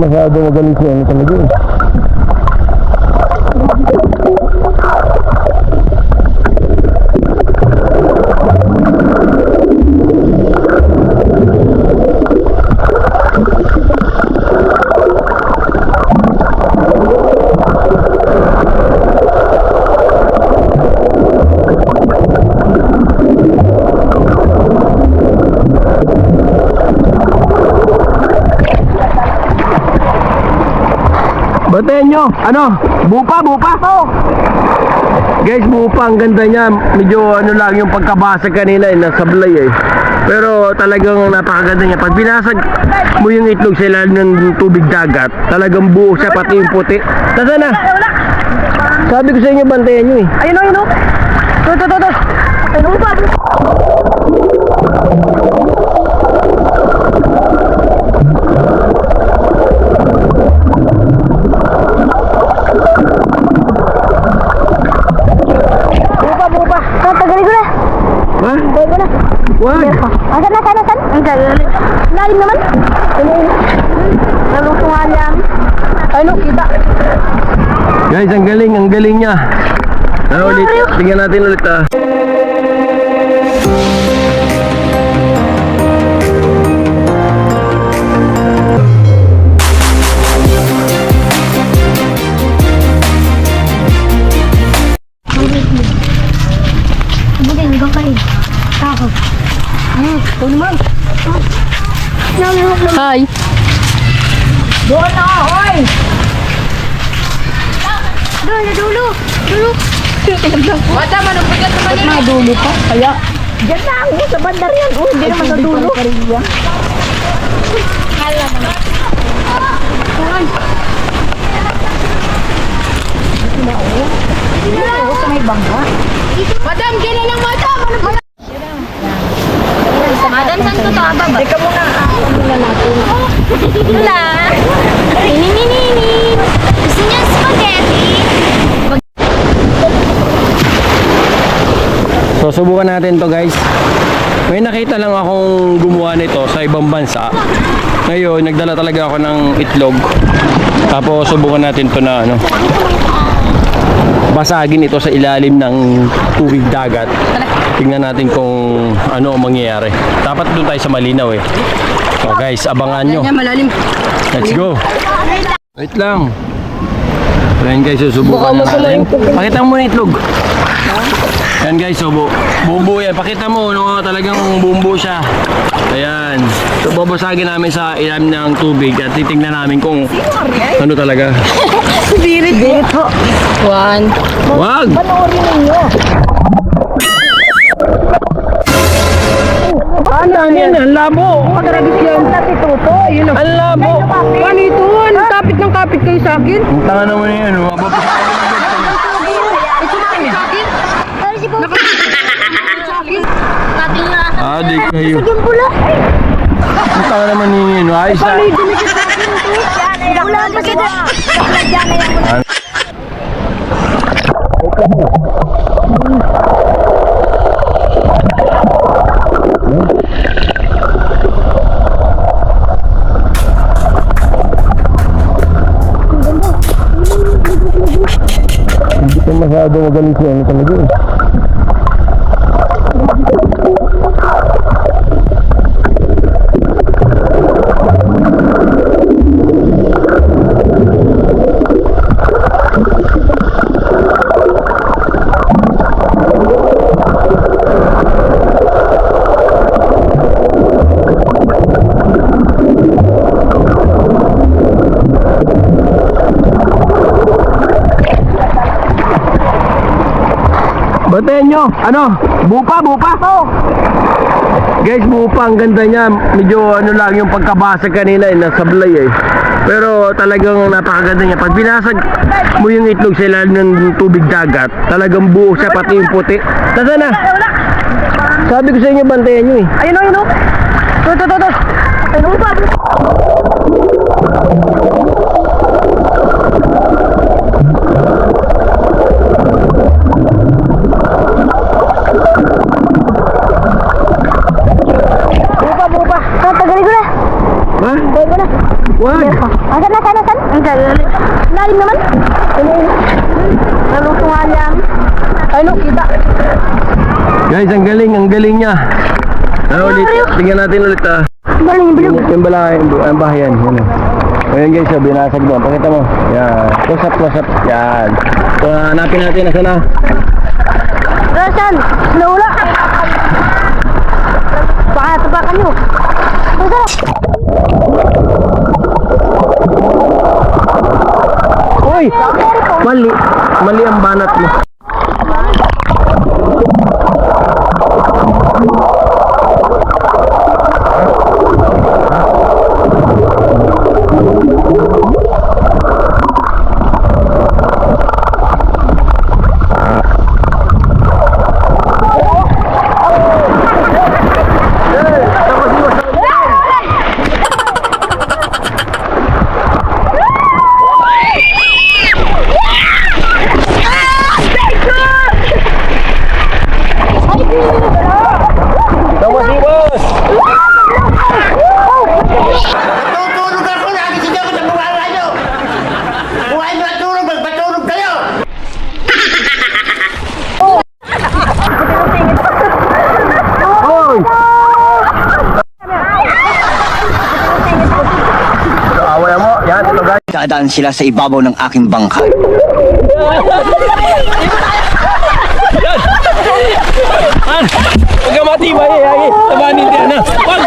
masyado magaling si Nyo! Ano? Bupa, bupa! Oo! Guys, bupa, ang ganda niya. Medyo ano lang yung pagkabasag kanina, eh, nasablay eh. Pero talagang napakaganda niya. Pag binasag mo yung itlog sa ilalim ng tubig dagat, talagang buo siya, pati yung puti. Tasa na? Sabi ko sa inyo, bantayan nyo eh. Ayun o, ayun o. Ito, ito, ito. Ayun o, pa. Bupa, bupa. Ah, tagalin ko na. Ha? Tagalin ko na. Wag! Asan na, sana, sana? Ang galing. Lalim naman. Ayun. Nalutungan niya. Ayun, kita. Guys, ang galing, ang galing niya. Ano ulit? Tingnan natin ulit ah. Bugay, Doon na, oy! Doon, na dulo. Dulo. Wata, manong bigat naman yun. Ba't dulo pa? Kaya, Diyan na ako sa bandar yan. Oh, hindi naman sa dulo. Hala mo na. Saan? Ito na, oh. Ito na, oh, sa may bangka. Madam, gano'n lang, madam! Madam, saan ko to? Ababa? Teka muna, ako muna natin. Wala. So subukan natin to guys. May nakita lang akong gumawa nito sa ibang bansa. Ngayon, nagdala talaga ako ng itlog. Tapos subukan natin to na ano. Basagin ito sa ilalim ng tubig dagat. Tingnan natin kung ano ang mangyayari. Dapat doon tayo sa malinaw eh. So guys, abangan nyo. Let's go. Wait lang. Ayan guys, susubukan na natin. Pakita mo muna itlog. Ayan guys, so bu bumbu yan. Pakita mo, no, talagang bumbu siya. Ayan. So babasagin namin sa ilalim ng tubig at titignan namin kung ano talaga. Spirit. Po. One. Wag! Panoorin ninyo. Ano yan? Ang labo! Pagkarabit yan. Natututo. Yun ang Ang labo! Ano kapit ng kapit kayo sa akin? Ang tanga naman yan, no? Kayo. Yung pula. Ang tanga naman yun, no? Ayos na. Wala pa kita. Dyan na yan. Bantayan nyo! Ano? Bupa, bupa! Oo! Guys, bupa, ang ganda niya. Medyo ano lang yung pagkabasag kanina, eh, nasablay eh. Pero talagang napakaganda niya. Pag binasag mo yung itlog sa ilalim ng tubig dagat, talagang buo siya, pati yung puti. Tasa na? Sabi ko sa inyo, bantayan nyo eh. Ayun o, ayun o. Ito, ito, ito, ito. Ayun o, pa. Bupa, bupa. Ah, tagalin ko na. Ha? Tagalin ko na. Wag! Asan na, Lalim naman. Naluto nga niya. Ay, no, kita. Guys, ang galing, ang galing niya. Ah, ulit. Tingnan natin ulit ah. Galing, bilog. Yung, balay, ang bahayan. Yan ah. Ayan guys, so binasag mo. Pakita mo. Yan. Close up, close up. Yan. So, hanapin natin. Nasaan na? Rosan, nawala. Baka tabakan nyo. Rosan. Uy! Mali. Mali ang banat mo. Tawas si boss! Tutulog ako, nagising ako sa buwan nyo! Buhay na tulog, magpatulog kayo! Hoy! So, away mo. Yan, ito guys. Dadaan sila sa ibabaw ng aking bangka. Huwag ka matibay eh. Ay, tabanin din na. Wag!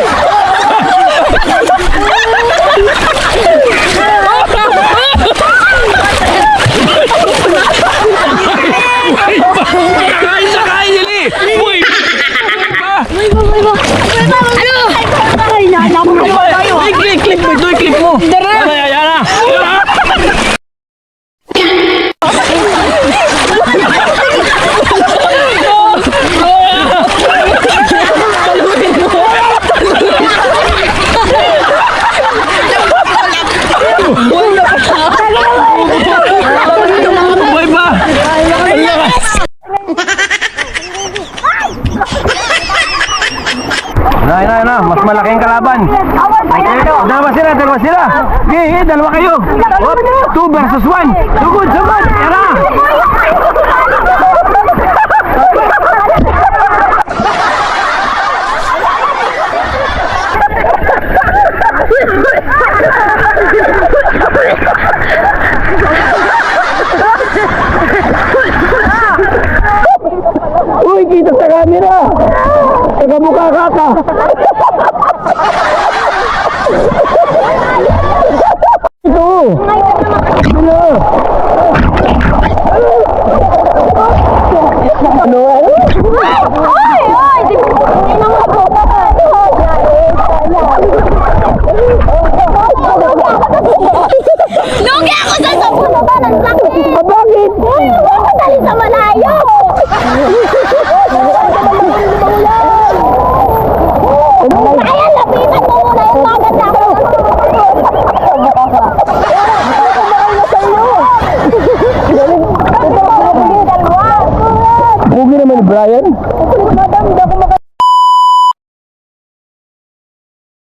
Kain sa kain nili! Uy! Ay, naalam mo na tayo. Click, click, click click mo. Yan na, yan na. Yan na. Buhay pa! Ang lakas! Na, na, na, mas malaking kalaban. Dalawa sila, dalawa sila. Okay, dalawa kayo. Oh, two versus one. Sugod, sugod. Tara!